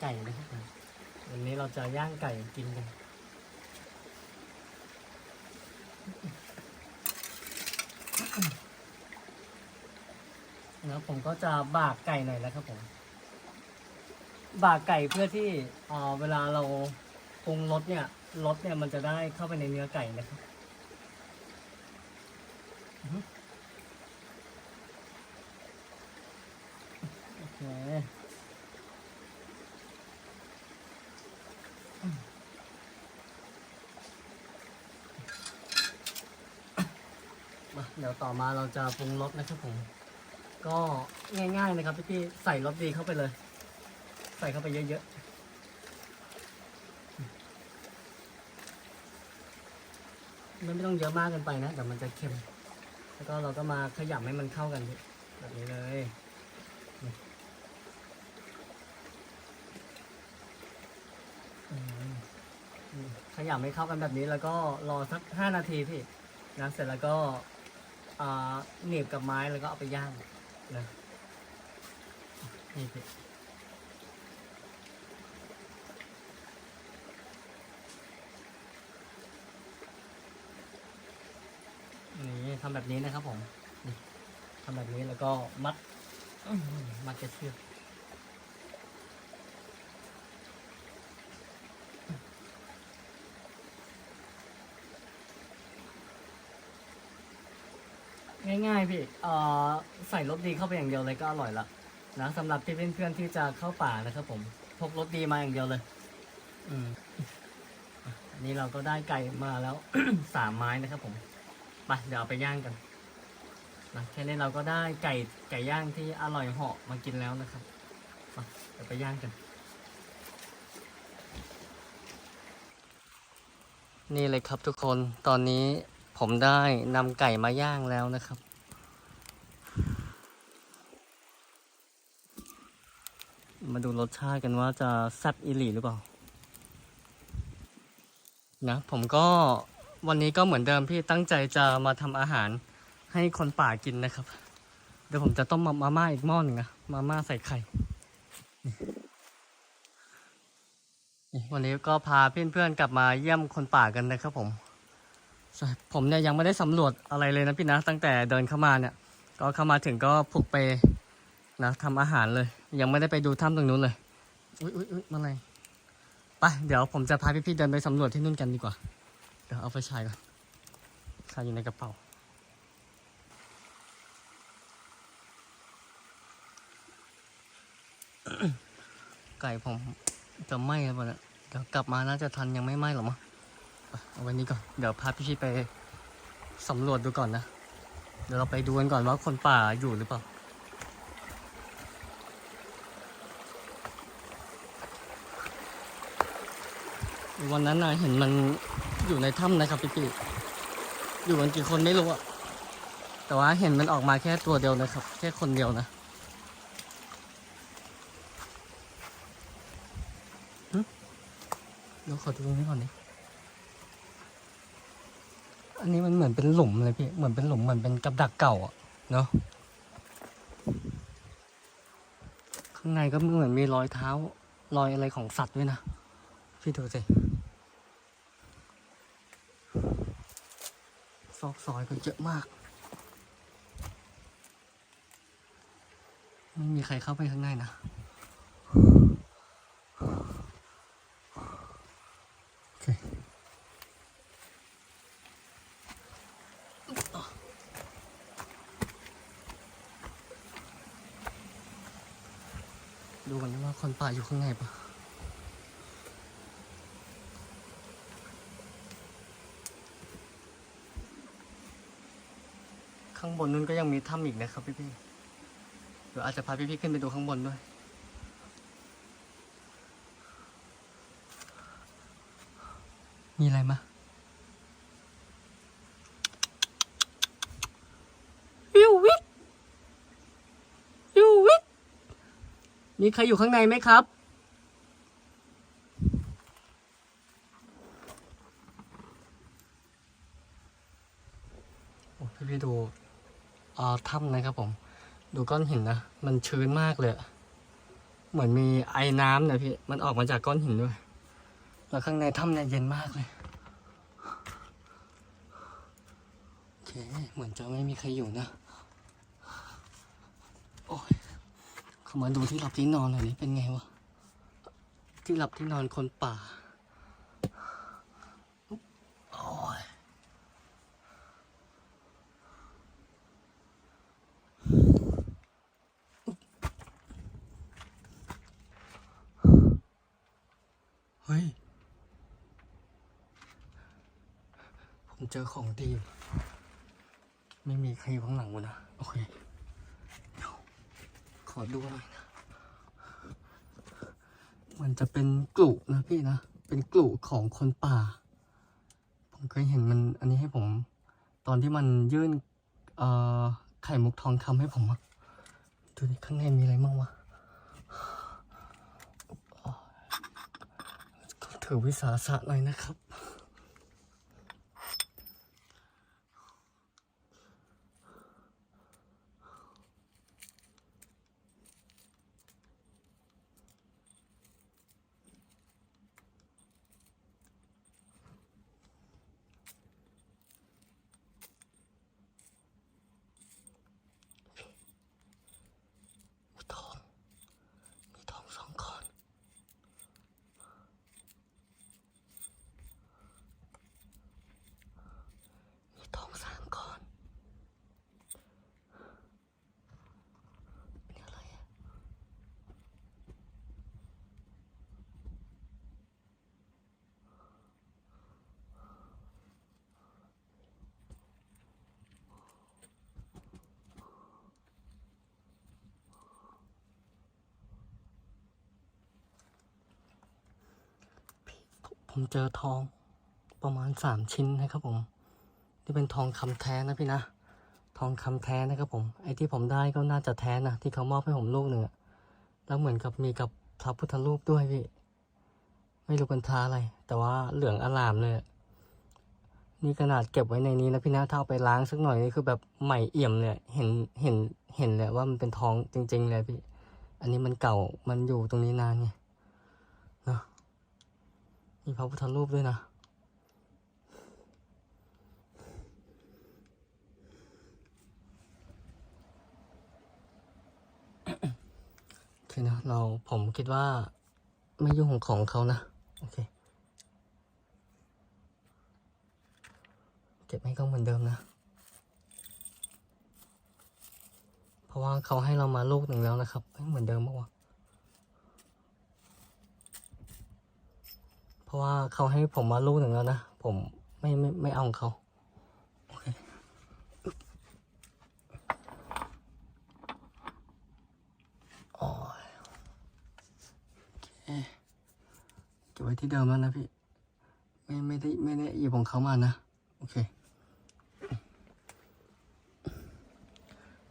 ไก่นะครับวันนี้เราจะย่างไก่กินกันแล้วผมก็จะบากไก่หน่อยนะครับผม บากไก่เพื่อที่เอ่อเวลาเราปรุงรสเนี่ยรสเนี่ยมันจะได้เข้าไปในเนื้อไก่นะครับโอเคอืมมา เดี๋ยวต่อมาเราจะปรุงรสนะครับผม ก็ง่ายๆนะครับพี่ๆใส่รสดีเข้าไปเลย ใส่เข้าไปเยอะๆมันไม่ต้องเยอะมากเกินไปนะเดี๋ยวมันจะเค็ม แล้วก็เราก็มาขยำให้มันเข้ากันแบบนี้เลยขยำให้เข้ากันแบบนี้แล้วก็รอสักห้านาทีพี่นะเสร็จแล้วก็ เหนีบกับไม้แล้วก็เอาไปย่างนะนี่พี่นี่ทำแบบนี้นะครับผมทำแบบนี้แล้วก็มัดมัดจะเชือก ง่ายๆพี่เอ่อใส่รสดีเข้าไปอย่างเดียวเลยก็อร่อยละนะสำหรับที่เพื่อนๆที่จะเข้าป่านะครับ ผมพกรสดีมาอย่างเดียวเลย อืมอันนี้เราก็ได้ไก่มาแล้ว สามไม้นะครับผมไปเดี๋ยวเอาไปย่างกันนะแค่นี้เราก็ได้ไก่ไก่ย่างที่อร่อยเหาะมากินแล้วนะครับไปเดี๋ยวไปย่างกัน นี่เลยครับทุกคนตอนนี้ ผมได้นำไก่มาย่างแล้วนะครับ มาดูรสชาติกันว่าจะแซ่บอีหลีหรือเปล่า นะ ผมก็วันนี้ก็เหมือนเดิมพี่ตั้งใจจะมาทำอาหารให้คนป่ากินนะครับ เดี๋ยวผมจะต้มมามาม่าอีกหม้อหนึ่งนะ มาม่าใส่ไข่ วันนี้ก็พาเพื่อนๆกลับมาเยี่ยมคนป่ากันนะครับผม ผมเนี่ยยังไม่ได้สำรวจอะไรเลยนะพี่นะ ตั้งแต่เดินเข้ามาเนี่ย ก็เข้ามาถึงก็ผูกเปนะทำอาหารเลย ยังไม่ได้ไปดูถ้ำตรงนู้นเลยอุ้ยอุ้ยอุ้ยมาอะไรไปเดี๋ยวผมจะพาพี่ๆเดินไปสำรวจที่นู่นกันดีกว่า เดี๋ยวเอาไฟฉายก่อนฉายอยู่ในกระเป๋าไก่ผมจะไหม้แล้วเนี่ยเดี๋ยวกลับมาน่าจะทันยังไม่ไหม้หรอมั้ง เอาว้นี้ก่อน เดี๋ยวพาพี่ๆไปสำรวจดูก่อนนะ เดี๋ยวเราไปดูกันก่อนว่าคนป่าอยู่หรือเปล่า วันนั้นนะเห็นมันอยู่ในถ้ำนะครับพี่พี่อยู่กันกี่คนไม่รู้อะแต่ว่าเห็นมันออกมาแค่ตัวเดียวนะครับ แค่คนเดียวนะเดี๋ยวขอดูตรงนี้ก่อนดิ อันนี้มันเหมือนเป็นหลุมเลยพี่ เหมือนเป็นหลุมเหมือนเป็นกับดักเก่าอะเนาะ ข้างในก็เหมือนมีรอยเท้า รอยอะไรของสัตว์ด้วยนะ พี่ดูสิซอกซอยก็เยอะมาก ไม่มีใครเข้าไปข้างในนะ ดูกันนะว่าคนป่าอยู่ข้างในปะข้างบนนู้นก็ยังมีถ้ำอีกนะครับพี่พี่ๆเดี๋ยวอาจจะพาพี่พี่ๆขึ้นไปดูข้างบนด้วย มีอะไรมายูวิทยูวิท มีใครอยู่ข้างในไหมครับ พี่พี่ดูอ่าถ้ำนะครับผม ดูก้อนหินนะ มันชื้นมากเลย เหมือนมีไอ้น้ำนี่ยพี่ มันออกมาจากก้อนหินด้วย แล้วข้างในถ้ำเนี่ยเย็นมากเลยโอเคเหมือนจะไม่มีใครอยู่นะ โอ้ย เขามาดูที่หลับที่นอนหน่อยนี่เป็นไงวะ ที่หลับที่นอนคนป่าโอ้ยเฮ้ย ผมเจอของดี ไม่มีใครอยู่ข้างหลังวะนะ โอเค ขอดูหน่อยนะมันจะเป็นกลุ่นะพี่นะ เป็นกลุ่ของคนป่า ผมเคยเห็นมันอันนี้ให้ผม ตอนที่มันยื่นไข่มุกทองคำให้ผมอะดูดิข้างในมีอะไรบ้างวะถือวิสาสะหน่อยนะครับ มีทอง มีทองสองก้อน มีทองสามก้อนนี่อะไรอะ ผมเจอทองประมาณสามชิ้นนะครับผมที่เป็นทองคำแท้นะพี่นะทองคำแท้นะครับผมไอ้ที่ผมได้ก็น่าจะแท้นะที่เขามอบให้ผมลูกหนึ่งแล้วเหมือนกับมีกับพระพุทธรูปด้วยพี่ไม่รู้เป็นท้าอะไร แต่ว่าเหลืองอลามเลยนี่ขนาดเก็บไว้ในนี้นะพี่นะถ้าเอาไปล้างสักหน่อยนี่คือแบบใหม่เอี่ยมเลยเห็นเห็นเห็นเลยว่ามันเป็นทองจริง ๆ เลยพี่ อันนี้มันเก่ามันอยู่ตรงนี้นานไง มีพระพุทธรูปด้วยนะ โอเคนะ เราผมคิดว่าไม่ยุ่งของเขานะ โอเค เก็บให้เขาเหมือนเดิมนะ เพราะว่าเขาให้เรามาลูกหนึ่งแล้วนะครับ เหมือนเดิมปะวะ เพราะว่าเขาให้ผมมาลูกหนึ่งแล้วนะ ผมไม่ไม่ไม่เอาของเขาโอเคโอ้ยเก็บไว้ที่เดิมแล้วนะพี่ ไม่ไม่ได้ไม่ได้หยิบของเขามานะ โอเค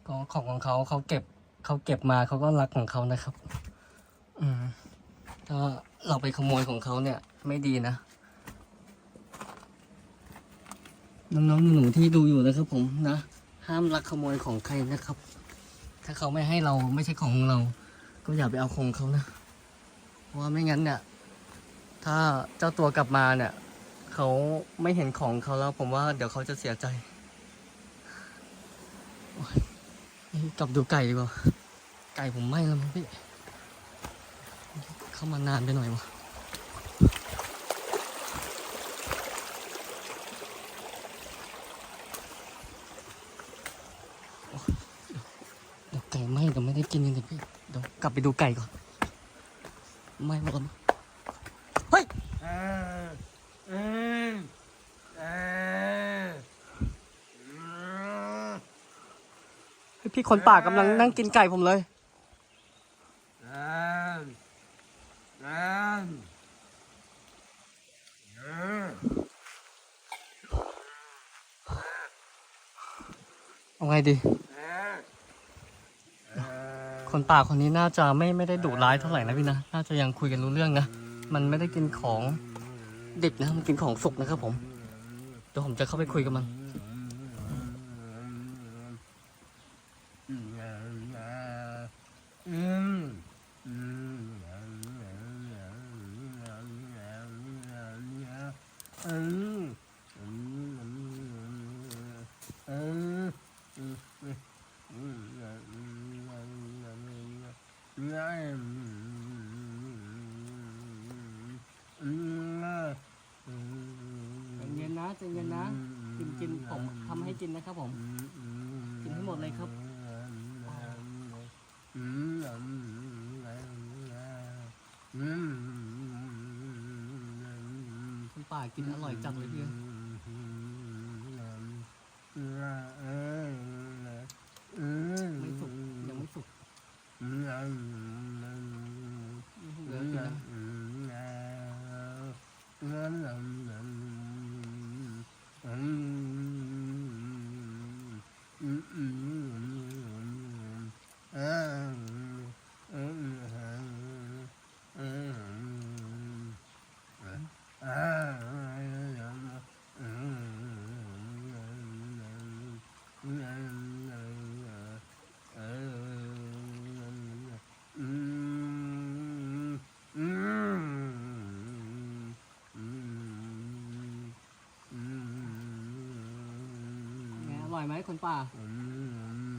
ก็ของของเขาเขาเก็บเขาเก็บมาเขาก็รักของเขานะครับ อืมถ้า เราไปขโมยของเขาเนี่ย ไม่ดีนะ น้องๆหนูๆที่ดูอยู่นะครับผมนะ ห้ามลักขโมยของใครนะครับ ถ้าเขาไม่ให้เราไม่ใช่ของเรา ก็อย่าไปเอาของเขานะ เพราะว่าไม่งั้นเนี่ย ถ้าเจ้าตัวกลับมาเนี่ยเขาไม่เห็นของเขาแล้ว ผมว่าเดี๋ยวเขาจะเสียใจกลับดูไก่ดีกว่า ไก่ผมไหม้แล้วมั้งพี่ เข้ามานานไปหน่อยวะเดี๋ยวไก่ไหม้เดี๋ยวไม่ได้กินกันเลยพี่เดี๋ยวกลับไปดูไก่ก่อนไหม้หมดแล้วมั้งเฮ้ยเออเออเออเฮ้ยพี่คนป่ากำลังนั่งกินไก่ผมเลย ดี คนป่าคนนี้น่าจะไม่ไม่ได้ดุร้ายเท่าไหร่นะพี่นะ น่าจะยังคุยกันรู้เรื่องนะ มันไม่ได้กินของเด็กนะ มันกินของสุกนะครับผม เดี๋ยวผมจะเข้าไปคุยกับมันอืม กินอร่อยจังเลยพี่ไม่สุกยังไม่สุกเหลือกินนะอร่อย ไหมคนป่า อืม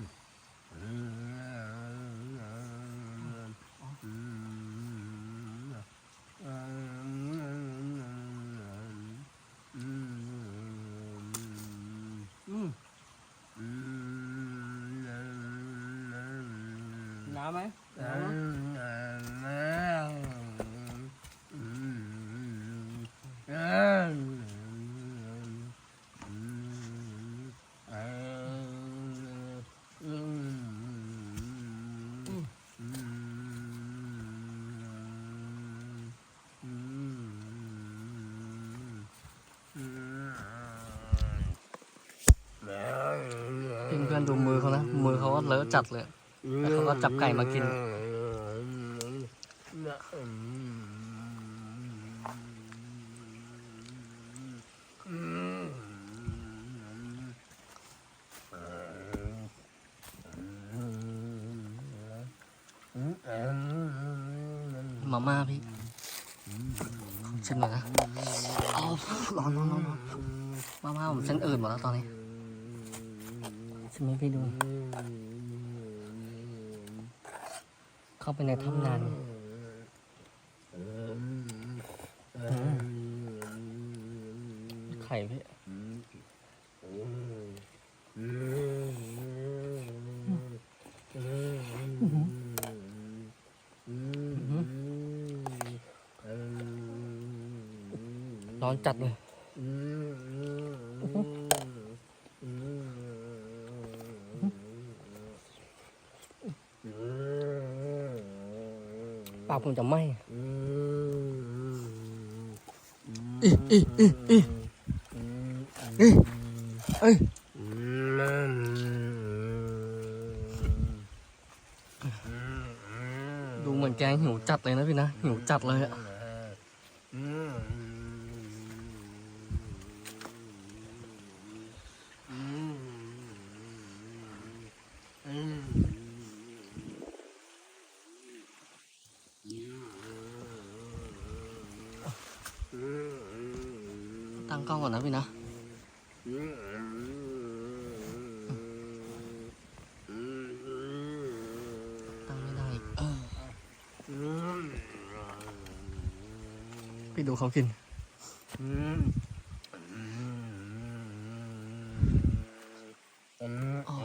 น้ำไหมน้ำนะ อืมเพื่อนๆดูมือเขานะ มือ เขาก็เลอะจัดเลยแล้วเขาก็จับไก่มากิน มาม่าพี่ชิมหน่อยนะเอาร้อนร้อนร้อนร้อนมาม่าผมเส้นอื่นหมดแล้วตอนนี้ชิมให้พี่ดู เข้าไปในถ้ำนานไข่พี่ร้อนจัดเลย ผมจะไหม้อีอีอีอีอีเอ้ยดูเหมือนแกงหิวจัดเลยนะพี่นะ หิวจัดเลยอะตั้ง กล้องก่อนนะพี่นะตั้งไม่ได้เออพี่ดูเขากินอ๋อ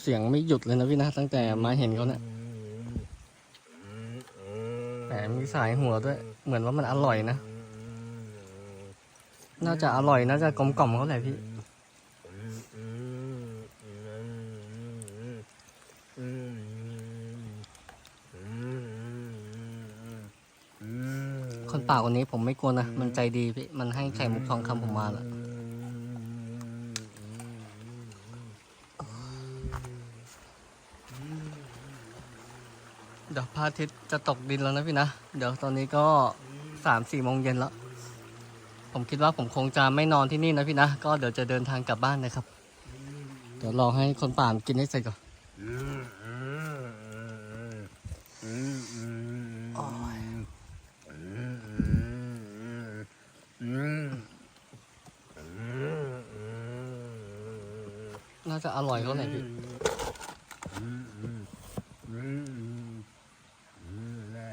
เสียงไม่หยุดเลยนะพี่นะตั้งแต่มาเห็นเขาเนี่ยแต่มีสายหัวด้วย เหมือนว่ามันอร่อยนะ น่าจะอร่อยน่าจะกลมกล่อมเขาแหละพี่คนป่าคนนี้ผมไม่กลัวนะ มันใจดีพี่ มันให้ไข่มุกทองคำผมมาแล้ว เดี๋ยวพระอาทิตย์จะตกดินแล้วนะพี่นะ เดี๋ยวตอนนี้ก็สามสี่โมงเย็นแล้ว ผมคิดว่าผมคงจะไม่นอนที่นี่นะพี่นะ ก็เดี๋ยวจะเดินทางกลับบ้านนะครับ เดี๋ยวรอให้คนป่ามันกินให้เสร็จก่อนน่าจะอร่อยเขาไหนอยพี่ อืมอืมอืมอืมนะ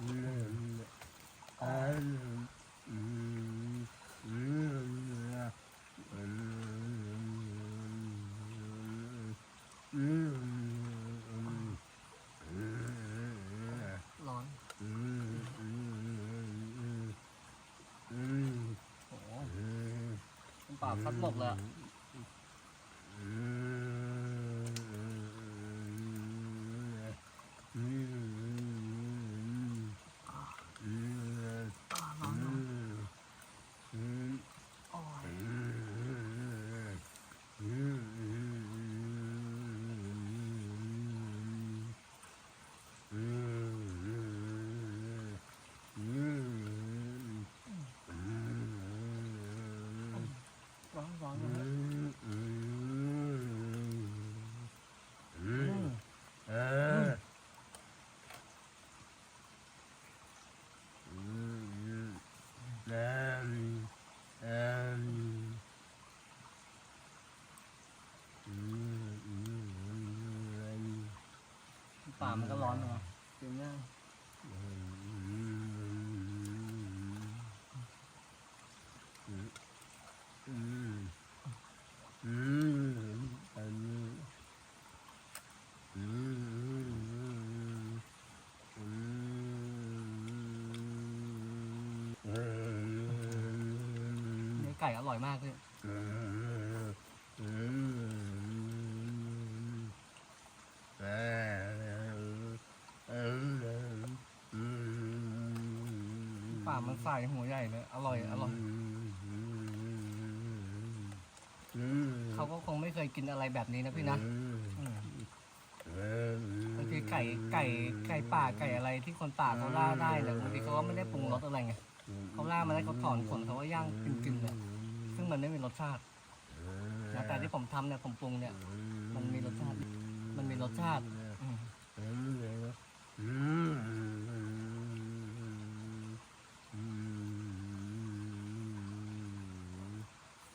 อืมอืมอืมอืมนะอืมอืมอืมอืม ร้อน อืมอืมอืมอืม โอ้โห อืม คนป่าพัดหมกเลยอะ อืมอืมอืม ร้อน อืม โอ้ย อืม ร้อนร้อน อื เลย มอืมอื อื ม ม เอออืมอืมอืมอืมอืม ป่ามันก็ร้อนเนาะกินง่ายอืมอืมอืมอันนี้อืมอืมอืมเนื้อไก่อร่อยมากเลย อืมอืมเอ่ออืมอืม ป่ามันใส่หัวใหญ่เลยอร่อยอร่อยอืมเขาก็คงไม่เคยกินอะไรแบบนี้นะพี่นะอืมอืมอืมบางทีไก่ไก่ไก่ป่าไก่อะไรที่คนป่าเขาล่าได้เนี่ยบางทีเขาก็ไม่ได้ปรุงรสอะไรไงเขาล่ามาแล้วเขาถอนขนเขาก็ย่างกึ่งๆเลยซึ่งมันไม่มีรสชาตินะแต่ที่ผมทำเนี่ยผมปรุงเนี่ย มันมีรสชาติ มันมีรสชาติอืม อืมอืมอืม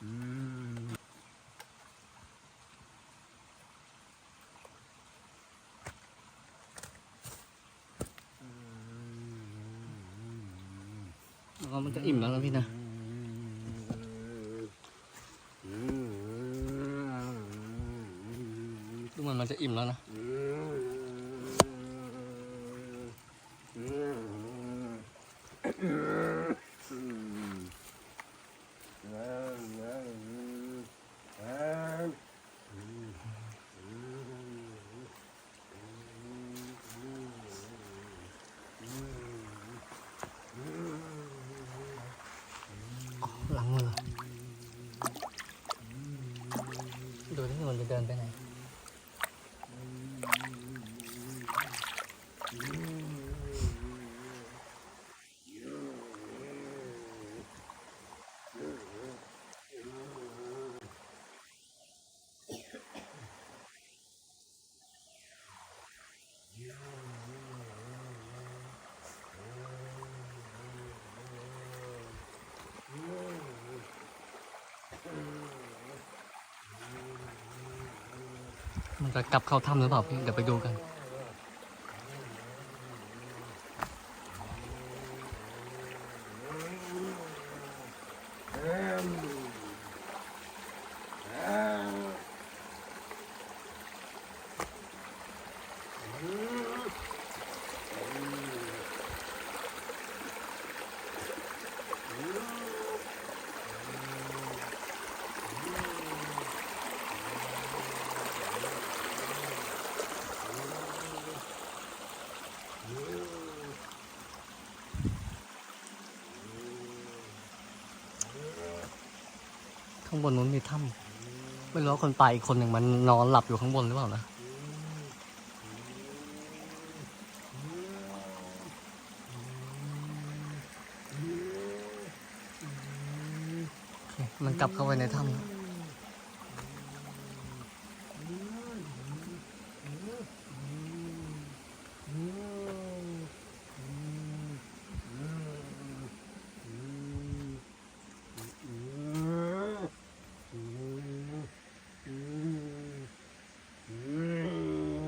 อืม แล้วก็มัน จะอิ่มแล้วนะพี่นะอืมดูมันมันจะอิ่มแล้วนะ หลังมือดูที่มันจะเดินไปไหน มันจะกลับเข้าถ้ำหรือเปล่าพี่เดี๋ยวไปดูกัน ข้างบนนู้นมีถ้ำไม่รู้ว่าคนตายอีกคนหนึ่งมันนอนหลับอยู่ข้างบนหรือเปล่านะมันกลับเข้าไปในถ้ำ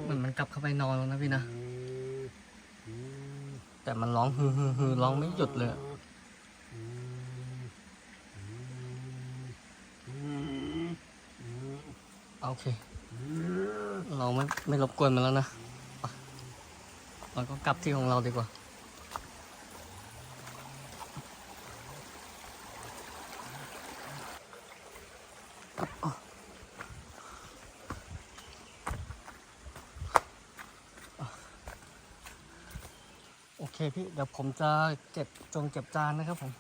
เหมือนมัน กลับเข้าไปนอนแล้วนะพี่นะ แต่มันร้องฮือฮือฮือร้องไม่หยุดเลยอะโอเค เราไม่ไม่รบกวนมันแล้วนะไปเราก็กลับที่ของเราดีกว่า โอ เดี๋ยวผมจะเก็บจงเก็บจานนะครับผม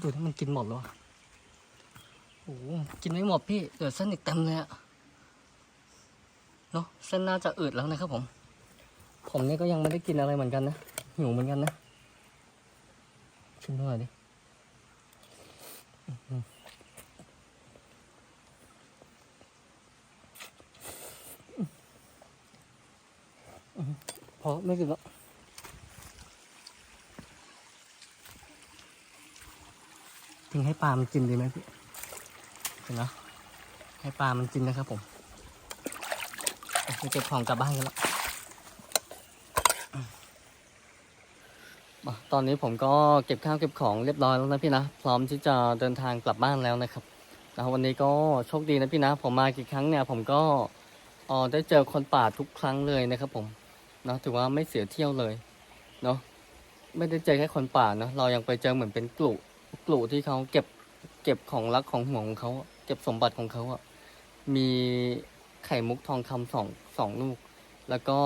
ดูที่มันกินหมดแล้วโอ้โหกินไม่หมดพี่เหลือเส้นอีกเต็มเลยอะเนาะเส้นน่าจะอืดแล้วนะครับผม ผมนี่ก็ยังไม่ได้กินอะไรเหมือนกันนะหิวเหมือนกันนะชิมหน่อยดิอื้อหือ พอไม่กินแล้วทิ้งให้ปลามันกินดีไหมพี่เห็นไหมให้ปลามันกินนะครับผมเก็บของกลับบ้านกันแล้วตอนนี้ผมก็เก็บข้าวเก็บของเรียบร้อยแล้วนะพี่นะ พร้อมที่จะเดินทางกลับบ้านแล้วนะครับนะวันนี้ก็โชคดีนะพี่นะ ผมมากี่ครั้งเนี่ยผมก็ออได้เจอคนป่าทุกครั้งเลยนะครับผม นะถือว่าไม่เสียเที่ยวเลยเนาะไม่ได้เจอแค่คนป่านะเรายังไปเจอเหมือนเป็นกลุ่มกลุ่ที่เขาเก็บเก็บของรักของห่วงของเขาเก็บสมบัติของเขาอะมีไข่มุกทองคำสองสองลูก แล้วก็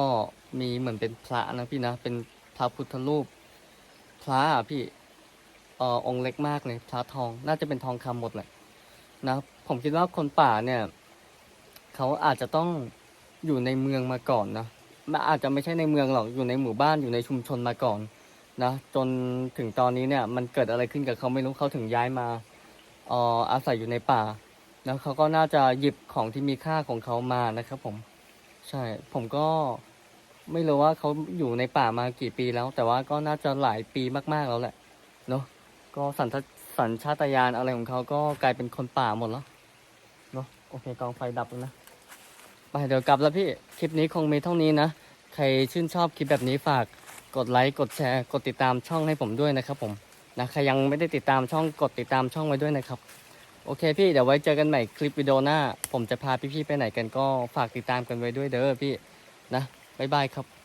มีเหมือนเป็นพระนะพี่นะเป็นพระพุทธรูป พระอะพี่เออองค์เล็กมากเลยพระทองน่าจะเป็นทองคำหมดแหละนะผมคิดว่าคนป่าเนี่ย เขาอาจจะต้องอยู่ในเมืองมาก่อนนะ มันอาจจะไม่ใช่ในเมืองหรอกอยู่ในหมู่บ้านอยู่ในชุมชนมาก่อนนะจนถึงตอนนี้เนี่ยมันเกิดอะไรขึ้นกับเขาไม่รู้เขาถึงย้ายมาเอ่ออาศัยอยู่ในป่าแล้วเขาก็น่าจะหยิบของที่มีค่าของเขามานะครับ ผม ใช่ ผมก็ไม่รู้ว่าเขาอยู่ในป่ามากี่ปีแล้ว แต่ว่าก็น่าจะหลายปีมากๆแล้วแหละเนาะก็สัญชาสัญชาตญาณอะไรของเขาก็กลายเป็นคนป่าหมดแล้วเนาะโอเคกองไฟดับแล้วนะ ไปเดี๋ยวกลับแล้วพี่ คลิปนี้คงมีเท่านี้นะ ใครชื่นชอบคลิปแบบนี้ฝากกดไลค์ กดแชร์ กดติดตามช่องให้ผมด้วยนะครับผมนะใครยังไม่ได้ติดตามช่องกดติดตามช่องไว้ด้วยนะครับ โอเคพี่เดี๋ยวไว้เจอกันใหม่คลิปวิดีโอหน้า ผมจะพาพี่ๆไปไหนกันก็ฝากติดตามกันไว้ด้วยเด้อพี่นะบ๊ายบายครับ